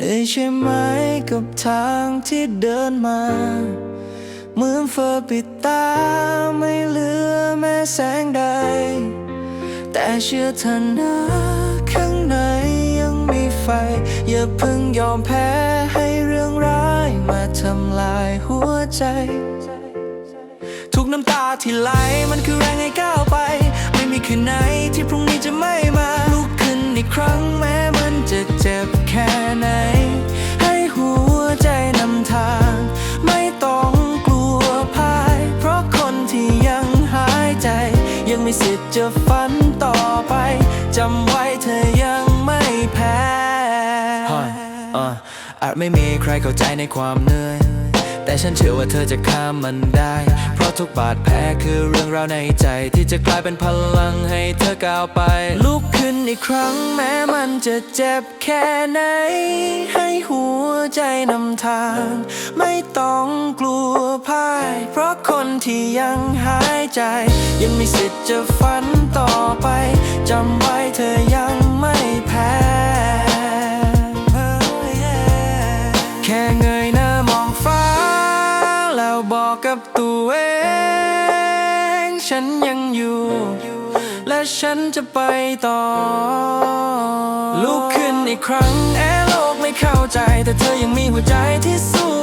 เหนื่อยใช่ไหมกับทางที่เดินมาเหมือนเฟอปิดตาไม่เหลือแม้แสงใด แต่เชื่อเธอนะข้างในยังมีไฟ อย่าเพิ่งยอมแพ้ให้เรื่องร้ายมาทำลายหัวใจ ทุกน้ำตาที่ไหลมันคือแรงให้ก้าวไป ไม่มีคืนไหนที่พรุ่งนี้จะไม่มาลุกขึ้นอีกครั้ง ไหน ให้หัวใจนำทาง ไม่ต้องกลัวพ่าย เพราะคนที่ยังหายใจ ยังมีสิทธิ์จะฝันต่อไปจำไว้เธอยังไม่แพ้อาจไม่มีใครเข้าใจในความเหนื่อย แต่ฉันเชื่อว่าเธอจะข้ามมันได้ เพราะทุกบาดแผลคือเรื่องราวในใจ ที่จะกลายเป็นพลังให้เธอก้าวไปลุกขึ้น อีกครั้งแม้มันจะเจ็บแค่ไหน ให้หัวใจนำทาง ไม่ต้องกลัวพ่าย เพราะคนที่ยังหายใจ ยังมีสิทธิ์จะฝันต่อไปจำไว้เธอยังไม่แพ้แค่เงยหน้ามองฟ้า แล้วบอกกับตัวเอง ฉันยังอยู่ และฉันจะไปต่อ ลุกขึ้นอีกครั้งแอโลกไม่เข้าใจ แต่เธอยังมีหัวใจที่สู้